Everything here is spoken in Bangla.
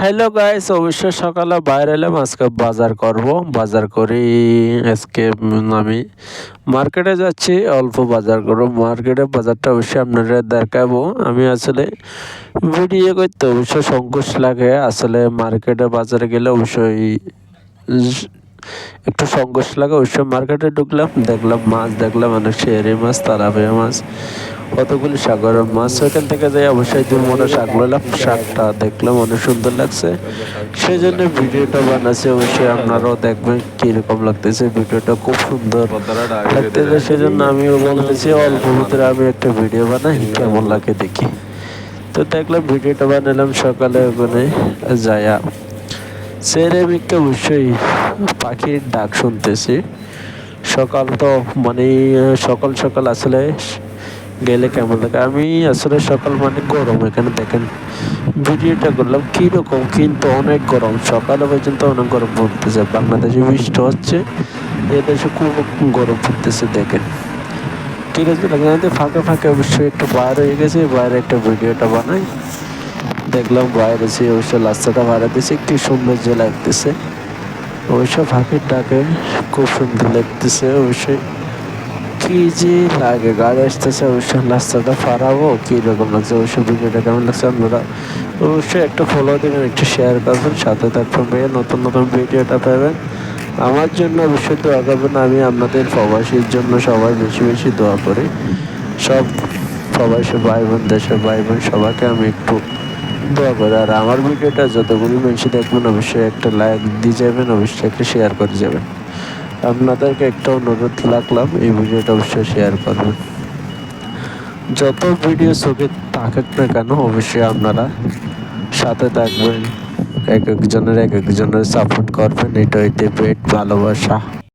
হ্যালো গাইস অবশ্যই সকালে বাইরে এলাম, আজকে বাজার করব। বাজার করি, আজকে আমি মার্কেটে যাচ্ছি, অল্প বাজার করব। মার্কেটে বাজারটা অবশ্যই আপনারা দেখাবো। আমি আসলে ভিডিও করতে অবশ্যই সংকোচ লাগে। আসলে মার্কেটে বাজারে গেলে অবশ্যই একটু সংকোচ লাগে অবশ্যই মার্কেটে ঢুকলাম, দেখলাম মাছ, দেখলাম অনেক শেয়ারি মাছ তারাপিয়া মাছ, কতগুলি সাগরের মাছ। ওইখান থেকে যাই, অবশ্যই দু মোটা শাক নিলাম শাকটা দেখলাম, অনেক সুন্দর লাগছে। সেই জন্য ভিডিওটা বানাচ্ছি, অবশ্যই আপনারাও দেখবেন কীরকম লাগতেছে ভিডিওটা, খুব সুন্দর লাগতেছে। সেই জন্য আমিও বলতেছি, অল্প ভিতরে আমি একটা ভিডিও বানাই, কেমন লাগে দেখি। তো দেখলাম, ভিডিওটা বানালাম সকালে ওখানে যায়া সেরে মিকে অবশ্যই পাখির ডাক শুনতেছি। সকাল তো মানে সকাল সকাল আসলে গেলে কেমন লাগে? আমি আসলে সকাল মানে গরম, এখানে দেখেন ভিডিওটা করলাম কীরকম, কিন্তু অনেক গরম। সকালে পর্যন্ত অনেক গরম পড়তেছে, বাংলাদেশে বৃষ্টি হচ্ছে, এদেশে খুব গরম পড়তেছে, দেখেন। ঠিক আছে ফাঁকে ফাঁকে অবশ্যই একটু বাইরে হয়ে গেছে, বাইরে একটা ভিডিওটা বানাই। দেখলাম বাইরে সে অবশ্য রাস্তাটা ভাড়া দিয়েছে একটু সৌন্দর্য লাগতেছে। অবশ্য পাখির ডাকে খুব সুন্দর লাগতেছে, অবশ্যই। কি যে লাগে, গাড়ি আসতেছে অবশ্যই রাস্তাটা ফারাবো কীরকম লাগছে অবশ্যই ভিডিওটা কেমন লাগছে আপনারা অবশ্যই একটা ফলো দেবেন, একটু শেয়ার করবেন, সাথে থাকবেন ভাইয়া, নতুন নতুন ভিডিওটা পাবেন। আমার জন্য অবশ্যই দোয়া করবেন, আমি আপনাদের প্রবাসীর জন্য সবাই বেশি বেশি দোয়া করি। সব প্রবাসী ভাই বোন দেশের ভাই বোন সবাইকে আমি একটু দোয়া করি। আর আমার ভিডিওটা যতগুলি বেশি দেখবেন, অবশ্যই একটা লাইক দিয়ে যাবেন, অবশ্যই একটা শেয়ার করে যাবেন। আপনাদেরকে একটা অনুরোধ রাখলাম, এই ভিডিওটা অবশ্যই শেয়ার করবেন। যত ভিডিও চোখে থাকুক না কেন, অবশ্যই আপনারা সাথে থাকবেন। এক একজনের এক একজনের সাপোর্ট করবেন এটা হইতে পেট ভালোবাসা।